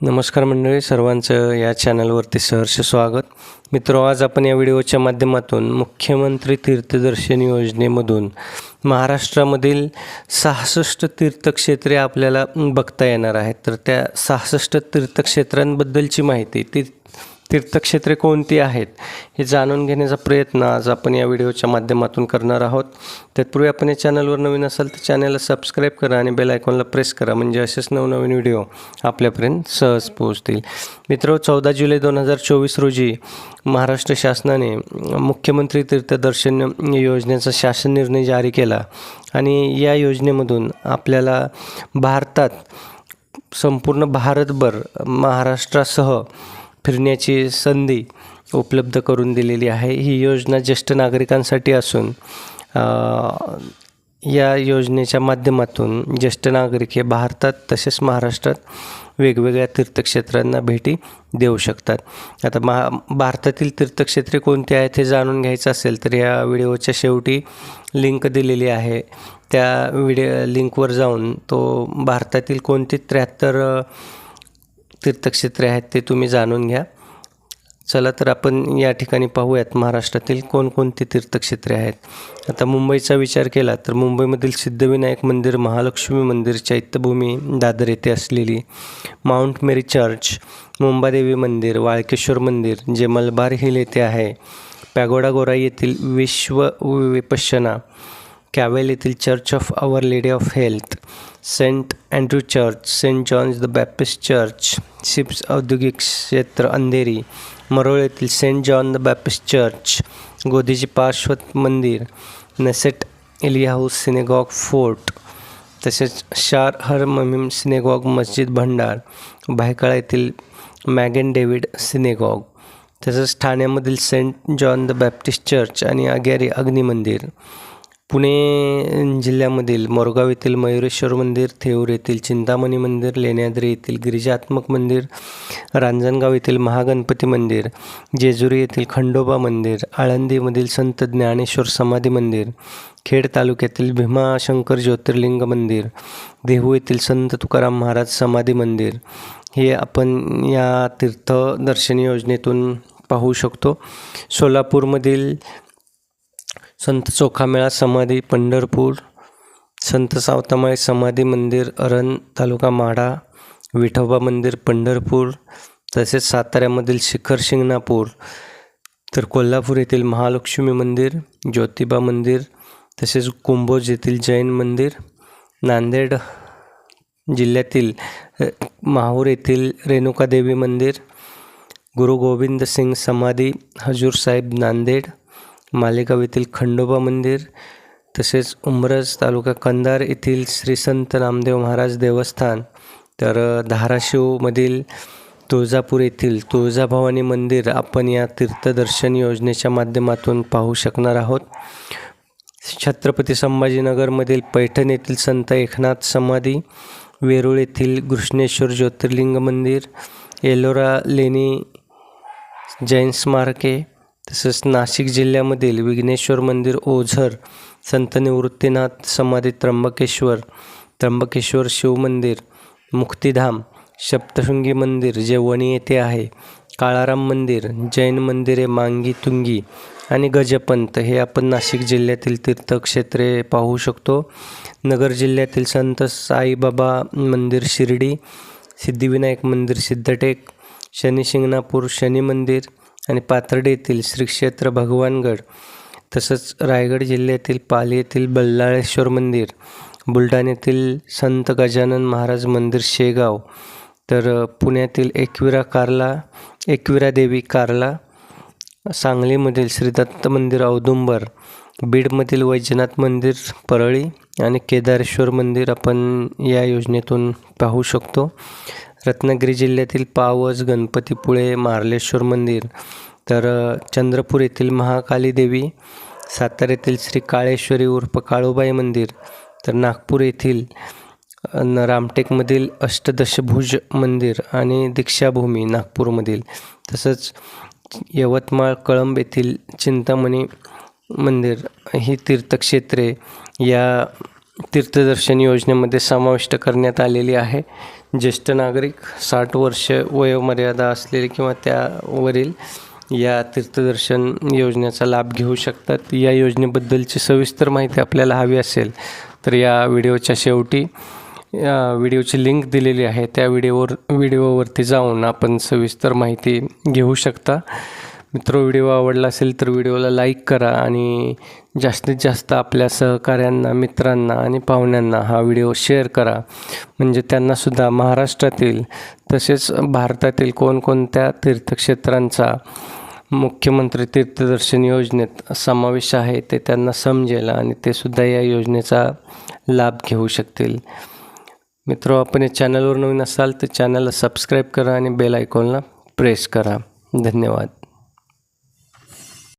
नमस्कार मंडळी सर्वांचं या चॅनलवरती सहर्ष स्वागत. मित्र आज आपण या व्हिडिओच्या माध्यमातून मुख्यमंत्री तीर्थदर्शन योजनेमधून महाराष्ट्रामधील सहासष्ट तीर्थक्षेत्रे आपल्याला बघता येणार आहेत. तर त्या सहासष्ट तीर्थक्षेत्रांबद्दलची माहिती ती तीर्थक्षेत्रे कोणती आहेत हे जाणून घेण्याचा प्रयत्न आज आपण या व्हिडिओच्या माध्यमातून करणार आहोत. तत्पूर्वी आपण या चॅनलवर नवीन असाल तर चॅनलला सबस्क्राईब करा आणि बेल आयकॉनला प्रेस करा म्हणजे असेच नवनवीन व्हिडिओ आपल्यापर्यंत सहज पोहोचतील. मित्र चौदा जुलै दोन हजार चोवीस रोजी महाराष्ट्र शासनाने मुख्यमंत्री तीर्थदर्शन योजनेचा शासन निर्णय जारी केला आणि या योजनेमधून आपल्याला भारतात संपूर्ण भारतभर महाराष्ट्रासह फिरण्याची संधी उपलब्ध करून दिलेली आहे. ही योजना ज्येष्ठ नागरिकांसाठी असून या योजनेच्या माध्यमातून ज्येष्ठ नागरिक हे भारतात तसेच महाराष्ट्रात वेगवेगळ्या तीर्थक्षेत्रांना भेटी देऊ शकतात. आता महा भारतातील तीर्थक्षेत्रे कोणती आहेत हे जाणून घ्यायचं असेल तर या व्हिडिओच्या शेवटी लिंक दिलेली आहे. त्या व्हिडिओ लिंकवर जाऊन तो भारतातील कोणती त्र्याहत्तर तीर्थक्षेत्रे आहेत ते तुम्ही जाणून घ्या. चला तर आपण या ठिकाणी पाहूयात महाराष्ट्रातील कोणकोणती तीर्थक्षेत्रे आहेत. आता मुंबईचा विचार केला तर मुंबईमधील सिद्धविनायक मंदिर महालक्ष्मी मंदिर चैत्यभूमी दादर येथे असलेली माउंट मेरी चर्च मुंबादेवी मंदिर वाळकेश्वर मंदिर जे मलबार हिल येथे आहे. पॅगोडागोरा येथील विश्व विपश्यना कॅवेल येथील church of our lady of health saint Andrew church saint John's the Baptist church SEEPZ औद्योगिक क्षेत्र अंधेरी मरोळ येथील saint John the Baptist church Godiji पार्श्वत मंदिर नेसेट इलियाहाऊस सिनेगॉग फोर्ट तसेच शार हर ममीम सिनेगॉग मस्जिद भंडार भायकाळा येथील मॅगन डेव्हिड सिनेगॉग तसंच ठाण्यामधील saint John the Baptist church आणि अग्यारी अग्नी मंदिर पुणे जिल्ह्यामधील मोरगाव येथील मयुरेश्वर मंदिर थेऊर येथील चिंतामणी मंदिर लेण्याद्री येथील गिरिजात्मक मंदिर रांजणगाव येथील महागणपती मंदिर जेजुरी येथील खंडोबा मंदिर आळंदीमधील संत ज्ञानेश्वर समाधी मंदिर खेड तालुक्यातील भीमाशंकर ज्योतिर्लिंग मंदिर देहू येथील संत तुकाराम महाराज समाधी मंदिर. हे आपण या तीर्थदर्शन योजनेतून पाहू शकतो. सोलापूरमधील संत चोखामेळा समाधी पंढरपूर संत सावतामाई समाधी मंदिर अरण तालुका माढा विठोबा मंदिर पंढरपूर तसेच साताऱ्यामधील शिखर शिंगणापूर तर कोल्हापूर येथील महालक्ष्मी मंदिर ज्योतिबा मंदिर तसेच कुंभोज येथील जैन मंदिर नांदेड जिल्ह्यातील माहूर येथील रेणुकादेवी मंदिर गुरु गोविंद सिंग समाधी हजूर साहेब नांदेड मालेगाव येथील खंडोबा मंदिर तसेच उंबरज तालुका कंधार येथील श्री संत नामदेव महाराज देवस्थान तर धाराशिवमधील तुळजापूर येथील तुळजाभवानी मंदिर आपण या तीर्थदर्शन योजनेच्या माध्यमातून पाहू शकणार आहोत. छत्रपती संभाजीनगरमधील पैठण येथील संत एकनाथ समाधी वेरूळ येथील घृष्णेश्वर ज्योतिर्लिंग मंदिर एलोरा लेणी जैन स्मारके तसंच नाशिक जिल्ह्यामधील विघ्नेश्वर मंदिर ओझर संत निवृत्तीनाथ समाधी त्र्यंबकेश्वर त्र्यंबकेश्वर शिवमंदिर मुक्तिधाम सप्तशृंगी मंदिर जे वणी येथे आहे काळाराम मंदिर जैन मंदिरे मांगी तुंगी आणि गजपंत हे आपण नाशिक जिल्ह्यातील तीर्थक्षेत्रे पाहू शकतो. नगर जिल्ह्यातील संत साईबाबा मंदिर शिर्डी सिद्धिविनायक मंदिर सिद्धटेक शनी शिंगणापूर शनी मंदिर आणि पाथर्डी येथील श्री क्षेत्र भगवानगड तसंच रायगड जिल्ह्यातील पाली येथील बल्लाळेश्वर मंदिर बुलढाण्यातील संत गजानन महाराज मंदिर शेगाव तर पुण्यातील एकविरा कार्ला एकविरा देवी कार्ला सांगलीमधील श्री दत्त मंदिर औदुंबर बीडमधील वैजनाथ मंदिर परळी आणि केदारेश्वर मंदिर आपण या योजनेतून पाहू शकतो. रत्नागिरी जिल्ह्यातील पावस गणपतीपुळे मार्लेश्वर मंदिर तर चंद्रपूर येथील महाकाली देवी साताऱ्यातील श्री काळेश्वरी उर्फ काळूबाई मंदिर तर नागपूर येथील रामटेकमधील अष्टदशभुज मंदिर आणि दीक्षाभूमी नागपूरमधील तसंच यवतमाळ कळंब येथील चिंतामणी मंदिर ही तीर्थक्षेत्रे या तीर्थदर्शन योजनेमध्ये समाविष्ट करण्यात आलेली आहे. ज्येष्ठ नागरिक साठ वर्ष वयोमर्यादा असलेले किंवा त्यावरील या तीर्थदर्शन योजनेचा लाभ घेऊ शकतात. या योजनेबद्दलची सविस्तर माहिती आपल्याला हवी असेल तर या व्हिडिओच्या शेवटी व्हिडिओची लिंक दिलेली आहे. त्या व्हिडिओवर व्हिडिओवरती जाऊन आपण सविस्तर माहिती घेऊ शकता. मित्र व्हिडिओ आवडला असेल तर व्हिडिओला लाईक करा आणि जास्तीत जास्त आपल्या सहकाऱ्यांना मित्रांना आणि पाहुण्यांना हा व्हिडिओ शेअर करा. म्हणजे त्यांनासुद्धा महाराष्ट्रातील तसेच भारतातील कोणकोणत्या तीर्थक्षेत्रांचा मुख्यमंत्री तीर्थदर्शन योजनेत समावेश आहे ते त्यांना समजेल आणि ते सुद्धा या योजनेचा लाभ घेऊ शकतील. मित्र आपण या चॅनलवर नवीन असाल तर चॅनलला सबस्क्राईब करा आणि बेल आयकॉनला प्रेस करा. धन्यवाद.